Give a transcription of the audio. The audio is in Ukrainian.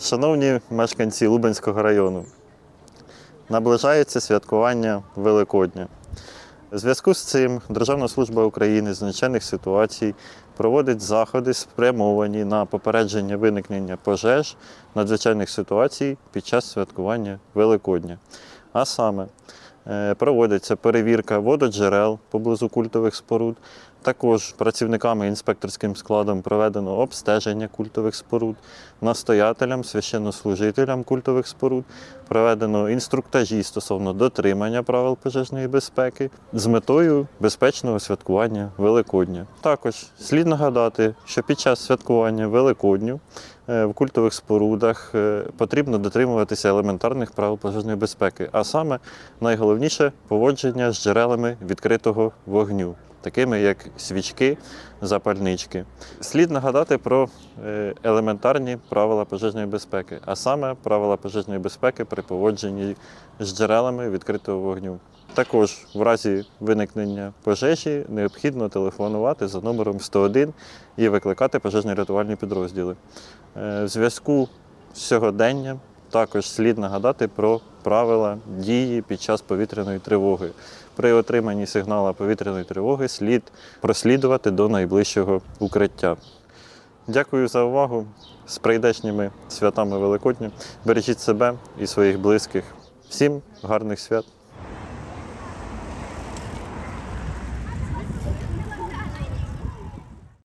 Шановні мешканці Лубенського району, наближається святкування Великодня. У зв'язку з цим Державна служба України з надзвичайних ситуацій проводить заходи, спрямовані на попередження виникнення пожеж надзвичайних ситуацій під час святкування Великодня. А саме проводиться перевірка вододжерел поблизу культових споруд. Також працівниками інспекторським складом проведено обстеження культових споруд, настоятелям, священнослужителям культових споруд проведено інструктажі стосовно дотримання правил пожежної безпеки з метою безпечного святкування Великодня. Також слід нагадати, що під час святкування Великодню е, в культових спорудах е, потрібно дотримуватися елементарних правил пожежної безпеки, а саме найголовніше поводження з джерелами відкритого вогню. Такими як свічки, запальнички. Слід нагадати про е, елементарні правила пожежної безпеки, а саме правила пожежної безпеки при поводженні з джерелами відкритого вогню. Також в разі виникнення пожежі необхідно телефонувати за номером 101 і викликати пожежні рятувальні підрозділи. Е, В зв'язку з сьогоденням також слід нагадати про правила дії під час повітряної тривоги. При отриманні сигналу повітряної тривоги слід прослідувати до найближчого укриття. Дякую за увагу. З прийдешніми святами Великодня. Бережіть себе і своїх близьких. Всім гарних свят!